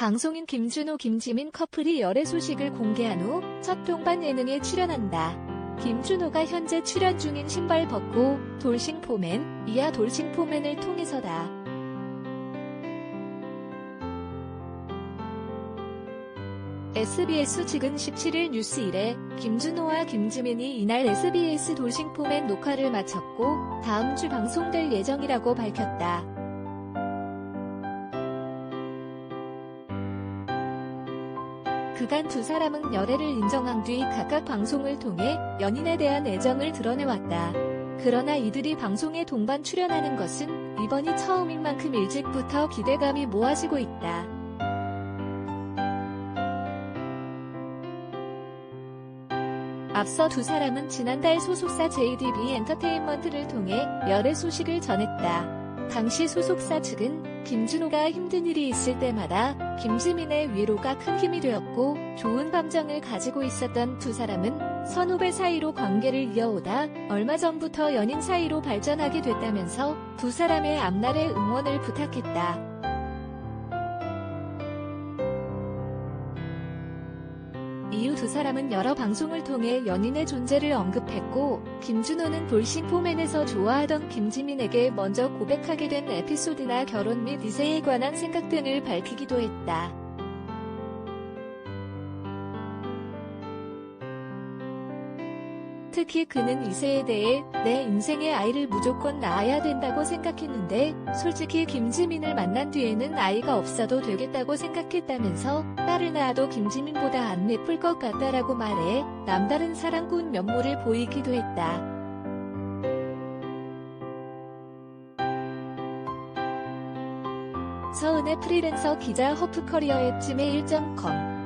방송인 김준호 김지민 커플이 열애 소식을 공개한 후 첫 동반 예능에 출연한다. 김준호가 현재 출연 중인 신발 벗고 돌싱 포맨, 이하 돌싱 포맨을 통해서다. SBS 측은 17일 뉴스 1에 김준호와 김지민이 이날 SBS 돌싱 포맨 녹화를 마쳤고 다음 주 방송될 예정이라고 밝혔다. 그간 두 사람은 열애를 인정한 뒤 각각 방송을 통해 연인에 대한 애정을 드러내왔다. 그러나 이들이 방송에 동반 출연하는 것은 이번이 처음인 만큼 일찍부터 기대감이 모아지고 있다. 앞서 두 사람은 지난달 소속사 JDB 엔터테인먼트를 통해 열애 소식을 전했다. 당시 소속사 측은 김준호가 힘든 일이 있을 때마다 김지민의 위로가 큰 힘이 되었고 좋은 감정을 가지고 있었던 두 사람은 선후배 사이로 관계를 이어오다 얼마 전부터 연인 사이로 발전하게 됐다면서 두 사람의 앞날의 응원을 부탁했다. 이후 두 사람은 여러 방송을 통해 연인의 존재를 언급했고, 김준호는 돌싱 포맨에서 좋아하던 김지민에게 먼저 고백하게 된 에피소드나 결혼 및 이세에 관한 생각 등을 밝히기도 했다. 특히 그는 이세에 대해 내 인생의 아이를 무조건 낳아야 된다고 생각했는데 솔직히 김지민을 만난 뒤에는 아이가 없어도 되겠다고 생각했다면서 딸을 낳아도 김지민보다 안 예쁠 것 같다라고 말해 남다른 사랑꾼 면모를 보이기도 했다. 서은의 프리랜서 기자 허프커리어 앱 지메일.com